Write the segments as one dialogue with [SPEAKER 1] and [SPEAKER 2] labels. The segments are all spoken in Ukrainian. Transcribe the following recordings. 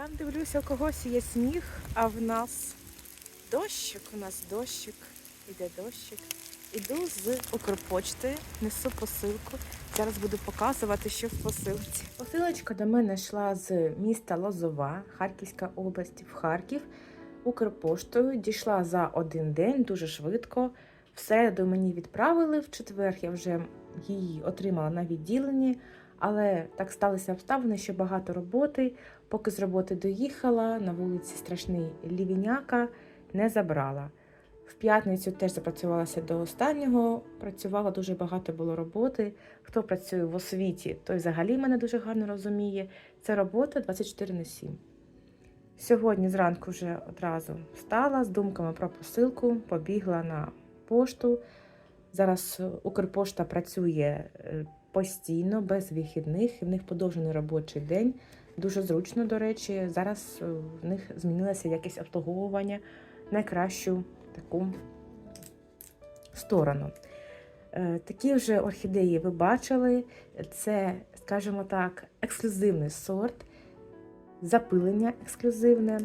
[SPEAKER 1] Там дивлюся, у когось є сніг, а в нас дощик. У нас дощик. Іде дощик. Іду з Укрпочти, несу посилку. Зараз буду показувати, що в посилці. Посилочка до мене йшла з міста Лозова, Харківська область, в Харків. Укрпоштою дійшла за один день дуже швидко. В середу мені відправили, в четвер я вже її отримала на відділенні, але так сталися обставини, що багато роботи. Поки з роботи доїхала, на вулиці страшний лівіняка, не забрала. В п'ятницю теж запрацювалася до останнього, працювала дуже багато було роботи. Хто працює в освіті, той взагалі мене дуже гарно розуміє. Це робота 24 на 7. Сьогодні зранку вже одразу встала з думками про посилку, побігла на пошту. Зараз Укрпошта працює е, постійно, без вихідних, і в них подовжений робочий день. Дуже зручно, до речі. Зараз е, в них змінилося якесь обслуговування на кращу таку сторону. Е, Такі вже орхідеї ви бачили. Це, скажімо так, ексклюзивний сорт, запилення ексклюзивне.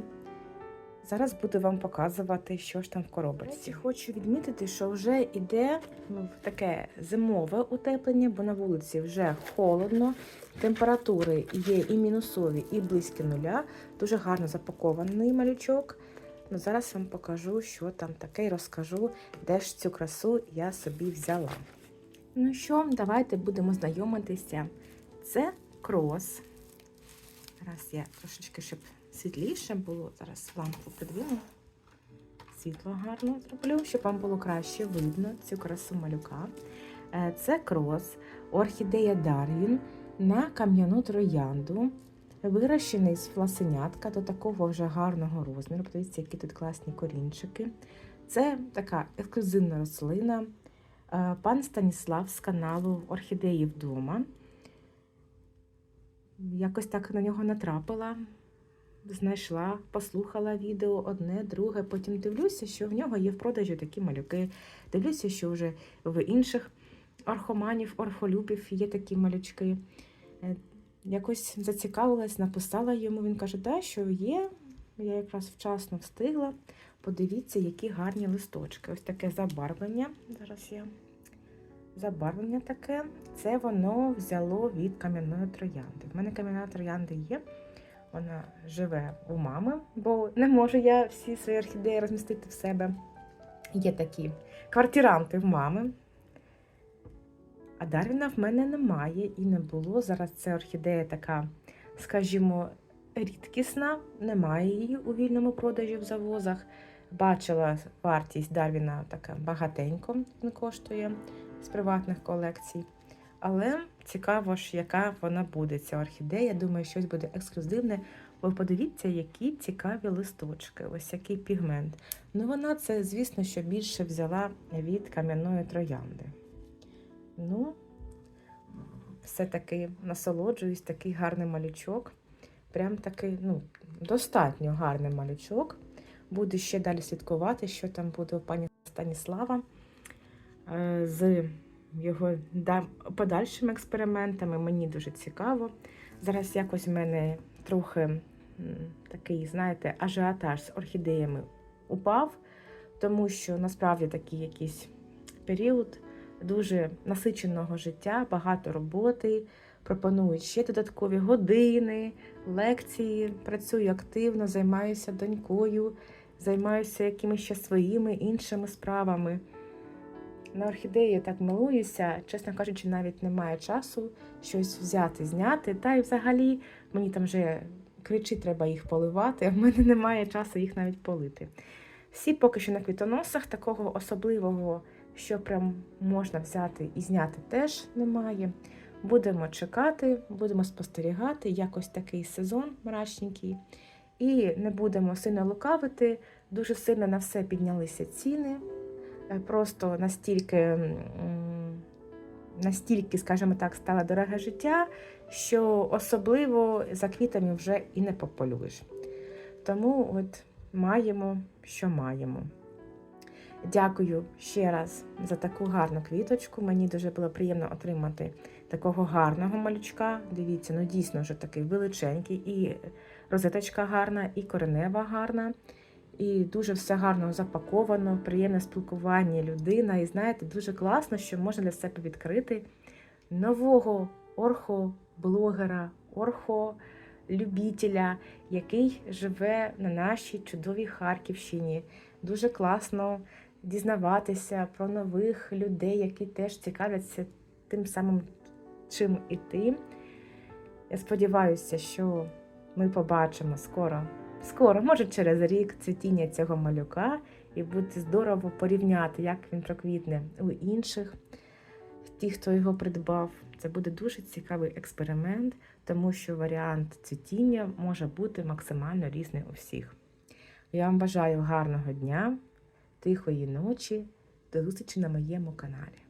[SPEAKER 1] Зараз буду вам показувати, що ж там в коробочці. Хочу відмітити, що вже йде ну, таке зимове утеплення, бо на вулиці вже холодно. Температури є і мінусові, і близькі нуля. Дуже гарно запакований малючок. Ну, зараз вам покажу, що там таке, і розкажу, де ж цю красу я собі взяла. Ну що, давайте будемо знайомитися. Це крос. Зараз я трошечки, щоб світліше було. Зараз лампу придвину. Світло гарно зроблю, щоб вам було краще видно цю красу малюка. Е, Це крос, орхідея Дарвін на кам'яну троянду. Вирощений з фласенятка до такого вже гарного розміру. Подивіться, які тут класні корінчики. Це така ексклюзивна рослина. Е, Пан Станіслав з каналу Орхідеї вдома. Якось так на нього натрапила, знайшла, послухала відео одне, друге. Потім дивлюся, що в нього є в продажі такі малюки. Дивлюся, що вже в інших орхоманів, орфолюбів є такі малючки. Е, Якось зацікавилась, написала йому. Він каже, да, що є. Я якраз вчасно встигла. Подивіться, які гарні листочки. Ось таке забарвлення. Зараз я забарвлення таке. Це воно взяло від кам'яної троянди. В мене кам'яна троянда є. Вона живе у мами, бо не можу я всі свої орхідеї розмістити в себе. Є такі квартиранти в мами. А Дарвіна в мене немає і не було. Зараз це орхідея така, скажімо, рідкісна, немає її у вільному продажі в завозах. Бачила вартість Дарвіна така багатенько він коштує з приватних колекцій. Але цікаво ж, яка вона буде, ця орхідея. Думаю, щось буде ексклюзивне. Ви подивіться, які цікаві листочки, ось який пігмент. Ну, вона це, звісно, що більше взяла від кам'яної троянди. Ну, все-таки насолоджуюсь, такий гарний малючок. Прям такий, ну, достатньо гарний малючок. Буду ще далі слідкувати, що там буде у пані Станіслава е, з його да- подальшими експериментами. Мені дуже цікаво. Зараз якось в мене трохи такий, знаєте, ажіотаж з орхідеями упав, тому що насправді такий якийсь період дуже насиченого життя, багато роботи. Пропонують ще додаткові години, лекції. Працюю активно, займаюся донькою, займаюся якимись ще своїми іншими справами. На орхідеї так милуюся, чесно кажучи, навіть немає часу щось взяти, зняти. Та й взагалі мені там вже кричить, треба їх поливати, а в мене немає часу їх навіть полити. Всі поки що на квітоносах такого особливого що прям можна взяти і зняти, теж немає. Будемо чекати, будемо спостерігати, якось такий сезон мрачненький. І не будемо сильно лукавити. Дуже сильно на все піднялися ціни. Е, Просто настільки, настільки, скажімо так, стало дороге життя, що особливо за квітами вже і не пополюєш. Тому от маємо, що маємо. Дякую ще раз за таку гарну квіточку. Мені дуже було приємно отримати такого гарного малючка. Дивіться, ну дійсно вже такий величенький, і розеточка гарна, і коренева гарна. І дуже все гарно запаковано, приємне спілкування людина. І знаєте, дуже класно, що можна для себе відкрити нового орхоблогера, орхолюбітеля, який живе на нашій чудовій Харківщині. Дуже класно дізнаватися про нових людей, які теж цікавляться тим самим, чим і ти. Я сподіваюся, що ми побачимо скоро, скоро, може через рік, цвітіння цього малюка, і буде здорово порівняти, як він проквітне у інших, ті, хто його придбав. Це буде дуже цікавий експеримент, тому що варіант цвітіння може бути максимально різний у всіх. Я вам бажаю гарного дня, тихої ночі, до зустрічі на моєму каналі.